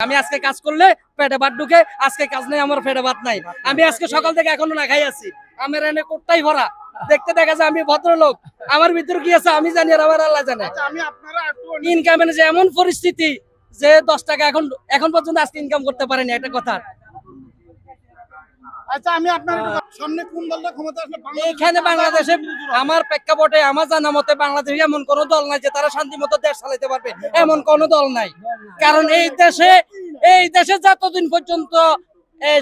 আমি আজকে কাজ করলে পেটে ভাত ঢুকে আজকে কাজ নেই আমার পেটে ভাত নাই। আমি আজকে সকাল থেকে এখনও না খাই আছি। আমার এনে কোটটাই ভরা। দেখতে দেখা যায় আমি ভদ্রলোক। আমার ভিতরে কি আছে আমি জানি আর আমার আল্লাহ জানে। আচ্ছা ইনকামের যে এমন পরিস্থিতি যে দশ টাকা এখন এখন পর্যন্ত আজকে ইনকাম করতে পারেনি একটা কথা। আচ্ছা আমি আপনার একটু সামনে কোন দলটা ক্ষমতা আসলে বাংলাদেশ বাংলাদেশে আমার প্রেক্ষাপটে আমার জানা মতে বাংলাদেশে এমন কোন দল নাই যে তারা শান্তি মতো দেশ চালাতে পারবে। এমন কোন দল নাই। কারণ এই দেশে এই দেশে যতদিন পর্যন্ত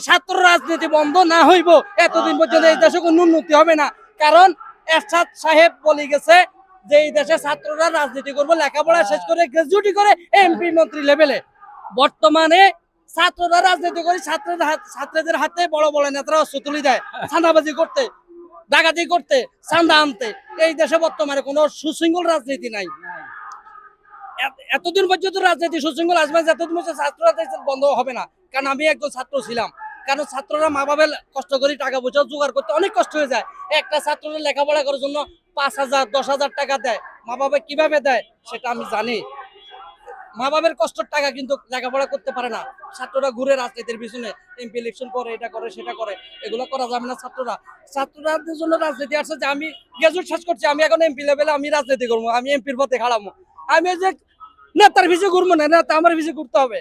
ছাত্র রাজনীতি বন্ধ না হইব এতদিন পর্যন্ত এই দেশে কোনো উন্নতি হবে না। কারণ এরশাদ সাহেব বলে গেছে যে এই দেশে ছাত্ররা রাজনীতি করব লেখাপড়া শেষ করে গ্রাজুয়েটি করে এমপি মন্ত্রী লেভেলে বর্তমানে ছাত্ররা রাজনীতি করে ছাত্রদের হাত- ছাত্রদের হাতে বড় বড় নেতারা অস্ত্র তুলে দেয় ছান্দাবাজি করতে, ডাকাতি করতে চান্দা আনতে। এই দেশে বর্তমানে কোনো সুশৃঙ্খল রাজনীতি নাই। এত- এতদিন পর্যন্ত রাজনীতি সুশৃঙ্খল আসবে যতদিন পর্যন্ত ছাত্র রাজনীতি বন্ধ হবে না। কারণ আমি একজন ছাত্র ছিলাম। কারণ ছাত্ররা মা বাবার কষ্ট করে টাকা পয়সা জোগাড় করতে অনেক কষ্ট হয়ে যায়। একটা ছাত্রের লেখাপড়া করার জন্য পাঁচ হাজার, দশ হাজার টাকা দেয়। মা বাবা কীভাবে দেয়, সেটা আমি জানি। মা বাবার কষ্টের টাকা কিন্তু লেখাপড়া করতে পারে না। ছাত্ররা ঘুরে রাজনীতির পিছনে এমপি ইলেকশন করে এটা করে সেটা করে। এগুলো করা যাবে না ছাত্ররা। ছাত্রদের জন্য রাজনীতি আসছে যে আমি গ্রাজুয়েট শেষ করছি আমি এখন এমপি লেভেলে আমি রাজনীতি করব আমি এমপির পথে খাড়াবো। আমি এই যে নেতার ভিসে ঘুরবো না নেতা আমার ভিসে ঘুরতে হবে।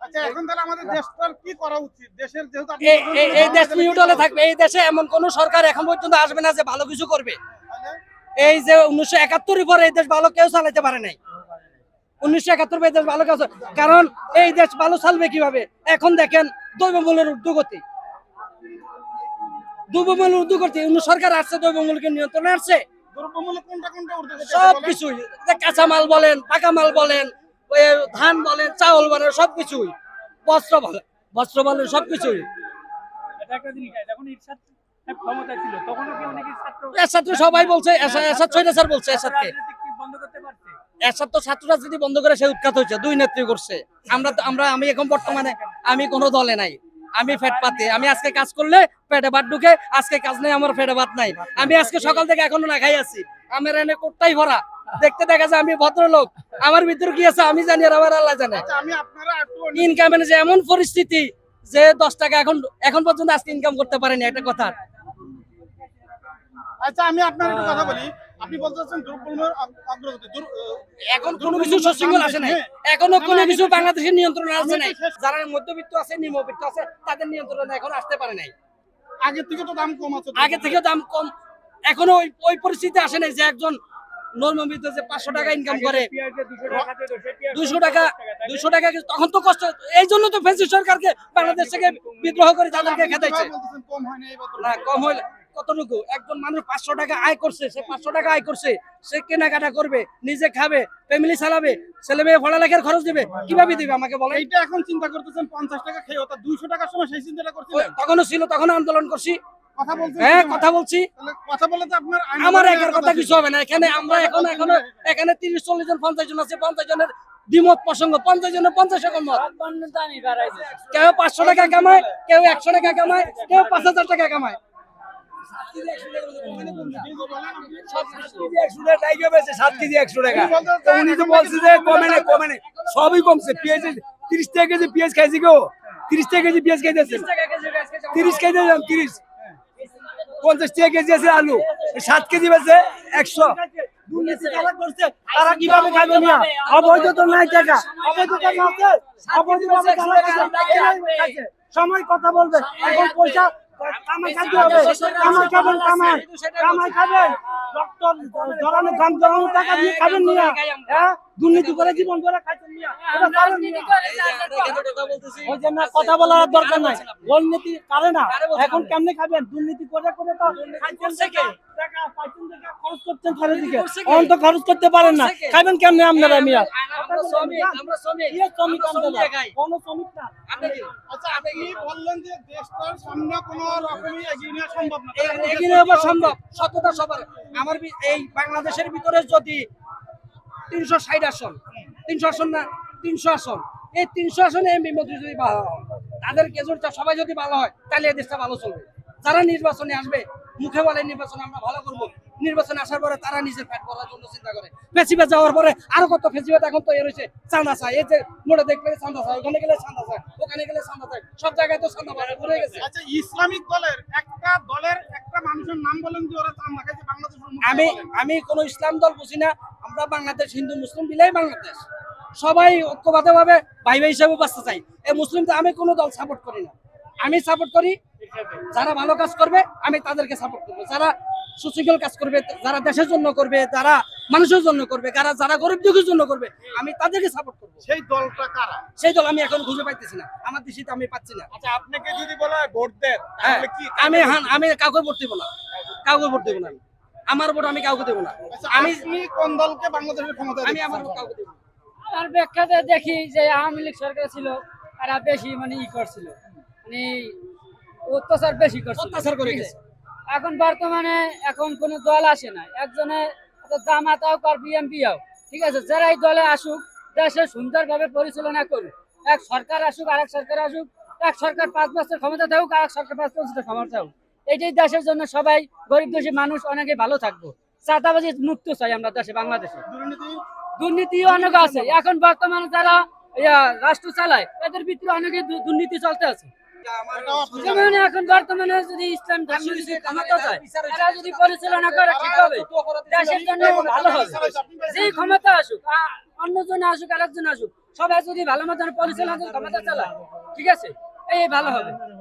আচ্ছা এখন তাহলে আমাদের দেশটার কি করা উচিত? দেশের যেহেতু এই- দেশ নিউট্রালে থাকবে এই দেশে এমন কোন সরকার এখন পর্যন্ত আসবে না যে ভালো কিছু করবে। এই যে উনিশশো একাত্তরের পরে এই দেশ ভালো কেউ চালাতে পারে নাই। উনিশশো একাত্তর এই দেশ ভালো চা- কারণ এই দেশ ভালো চালবে কীভাবে? এখন দেখেন দ্রব্যমূল্যের উদ্যোগতি দ্রব্যমূল্যের উদ্যোগতি অন্য সরকার আসছে দ্রব্যমূল্যকে নিয়ন্ত্রণে আসছে। দ্রব্যমূল্য কোনটা কোনটা উঠে গেছে সব বলেন? কাঁচা মাল বলেন পাকা মাল বলেন ধান বলেন চাউল বলেন সব কিছুই বস্ত্র বলেন বস্ত্র বলেন সব কিছুই এটা একটা জিনিস আছে, যখন ইরশাদ সাহেব ক্ষমতায় ছিল তখনও কি অনেকে ছাত্র সবাই বলছে বলছে এরশাদ তো ছাত্র রাজনীতি বন্ধ করে সে উৎখাত হয়েছে দুই নেত্রী করছে। আমরা তো- আমরা আমি এখন বর্তমানে আমি কোনো দলে নাই। আমি ফেট পাতে। আমি আজকে কাজ করলে পেটে ভাত ঢুকে আজকে কাজ নেই আমার পেটে ভাত নাই। আমি আজকে সকাল থেকে এখনও না খাই আছি। আমার এনে কোটটাই ভরা। দেখতে দেখা যায় আমি ভদ্রলোক। আমার ভিতরে কি আছে আমি জানি আর আমার আল্লাহ জানে। আচ্ছা ইনকামের যে এমন পরিস্থিতি যে দশ টাকা এখন এখন পর্যন্ত আজকে ইনকাম করতে পারেনি একটা কথা। আচ্ছা আমি আপনার একটু কথা বলি। আপনি বলতে চাচ্ছেন দ্রব্যমূল্যের অগ্রগতি এখন কোনো কিছু আসে নাই। এখনও কোনো কিছু বাংলাদেশের নিয়ন্ত্রণে আসে নাই। যারা মধ্যবিত্ত আছে নিম্নবিত্ত আছে তাদের নিয়ন্ত্রণে এখন আসতে পারে নাই। আগে থেকে তো দাম কম আছে। আগে থেকে দাম কম। এখনও ওই ওই পরিস্থিতি আসে নাই যে একজন যে পাঁচশো টাকা ইনকাম করে দুশো টাকা দুশো টাকা তখন তো কষ্ট এই জন্য তো সরকারকে বাংলাদেশ থেকে বিদ্রোহ করে তাদেরকে খেতেছে বছর? না কম হইলে কতটুকু? একজন মানুষ পাঁচশো টাকা আয় করছে সে পাঁচশো টাকা আয় করছে সে কেনাকাটা করবে নিজে খাবে ফ্যামিলি চালাবে ছেলে মেয়ে পড়ালেখার খরচ দিবে কীভাবে দিবে আমাকে বলে এইটা এখন চিন্তা করতেছেন পঞ্চাশ টাকা খেয়ে ওটা দুইশো টাকার সময় সেই চিন্তাটা করছিলেন? তখনও ছিল তখন আন্দোলন করছি। কথা হ্যাঁ কথা বলছি। কথা বলে তো আপনার আমার একার কথা কিছু হবে না। এখানে আমরা এখন এখন এখানে তিরিশ চল্লিশ জন পঞ্চাশ জন আছে পঞ্চাশ জনের দ্বিমত প্রসঙ্গ পঞ্চাশ জনের পঞ্চাশ রকম মত। কেউ পাঁচশো টাকা কামায় কেউ একশো টাকা কামায় কেউ পাঁচ হাজার টাকা কামায়। কেজি না না পেঁয়াজ কেজি পেঁয়াজ কেজি কেজি আছে আলু সাত কেজি বেছে একশো তারা কীভাবে খাবে মিয়া অবৈধ তো নাই টাকা অবৈধ। সময় কথা বলবে এখন পয়সা কামাই খাইতে হবে কামাই খাবেন কামাই কামাই খাবেন রক্ত জড়ানো ঘাম জড়ানো টাকা দিয়ে খাবেন নিয়ে হ্যাঁ? দুর্নীতি করে জীবন করে খাইছেন মিয়া। এটা পারেন মিয়া। ওই যে না কথা বলার দরকার নাই। দুর্নীতি করে না? এখন কেমনে খাবেন? দুর্নীতি করে করে তো খাইছেন থেকে টাকা পাইছেন থেকে খরচ করছেন চারিদিকে। অন খরচ করতে পারেন না। খাবেন কেমনে আপনারা মিয়া? আমরা শ্রমিক আমরা শ্রমিক। শ্রমিক আমরা শ্রমিক আপনারা? খাই। কোন শ্রমিক না। আপনি কি? আপনি বললেন যে দেশটার সামনে কোনো রকমই এগিয়ে নেওয়া সম্ভব না? এ- এগিয়ে নেওয়া সম্ভব। সততা সবার। আমার এই বাংলাদেশের ভিতরে যদি তিনশো ষাট আসন। তিনশো আসন না তিনশো আসন। এই তিনশো আসনে এমপি মন্ত্রী যদি ভালো হয় তাদের কেজুরটা সবাই যদি ভালো হয় তাহলে এই দেশটা ভালো চলবে। যারা নির্বাচনে আসবে মুখে বলে নির্বাচনে আমরা ভালো করব। নির্বাচন আসার পরে তারা নিজের পেট ভরার জন্য চিন্তা করে। ফেসিবাদ যাওয়ার পরে আরও কত ফেসিবাদ এখন তৈরি হয়েছে চাঁদা চাই। এই যে মোড়ে দেখলে চাঁদা চাই ওখানে গেলে চাঁদা চাই ওখানে গেলে চাঁদা চাই। সব জায়গায় তো চাঁদা বাড়া পড়ে গেছে। আচ্ছা ইসলামিক দলের একটা দলের একটা মানুষের নাম বলেন যে ওরা চান না খাইছে মুসলিম আমি। আমি কোন ইসলাম দল বুঝি না আমরা বাংলাদেশ হিন্দু মুসলিম মিলাই বাংলাদেশ। সবাই ঐক্যবদ্ধ ভাবে ভাই ভাই হিসেবে বাঁচতে চাই। এই মুসলিম তো আমি কোনো দল সাপোর্ট করি না। আমি সাপোর্ট করি যারা ভালো কাজ করবে আমি তাদেরকে সাপোর্ট করব। যারা সুশৃঙ্খল কাজ করবে যারা দেশের জন্য করবে যারা মানুষের জন্য করবে যারা যারা গরিব দুঃখের জন্য করবে আমি তাদেরকে সাপোর্ট করব। সেই দলটা কারা? সেই দল আমি এখন খুঁজে পাইতেছি না। আমার দৃষ্টিতে আমি পাচ্ছি না। আচ্ছা আপনাকে যদি বলা হয় ভোট দেন হ্যাঁ কি আমি হান- আমি কাউকে ভোট দেবো না। কাউকে ভোট দেবো না আমি। আমার ভোট আমি কাউকে দেবো না। আচ্ছা, আমি কোন দলকে বাংলাদেশের ক্ষমতা আমি আমার ভোট কাউকে দেবো। আর ব্যাখ্যাতে দেখি যে আওয়ামী লীগ সরকার ছিল তারা বেশি মানে ই করছিল। মানে অত্যাচার বেশি করছিল। অত্যাচার করে গেছে। এখন বর্তমানে এখন কোন দল আসে না একজনে জামাত হোক আর বিএমপি হোক ঠিক আছে? যারা এই দলে আসুক দেশে সুন্দরভাবে পরিচালনা করুক। এক সরকার আসুক আর এক সরকার আসুক এক সরকার পাঁচ বছর ক্ষমতা থাকুক আর এক সরকার পাঁচ বছর ক্ষমতা থাকুক। এটাই দেশের জন্য সবাই গরিব দেশে মানুষ অনেকে ভালো থাকব। চাঁদাবাজি মুক্ত চাই আমরা দেশে বাংলাদেশে। দুর্নীতি? অনেক আছে। এখন বর্তমানে যারা রাষ্ট্র চালায় এদের ভিতরে অনেকে দুর্নীতি চলতে আছে। যেমন এখন বর্তমানে যদি ইসলাম ধর্ম যদি ক্ষমতা যায় তারা যদি পরিচালনা করে ঠিক হবে দেশের জন্য ভালো হবে। যেই ক্ষমতা আসুক অন্যজন আসুক আরেকজন আসুক সবাই যদি ভালো মতন পরিচালনা ক্ষমতা চালায় ঠিক আছে? এই ভালো হবে।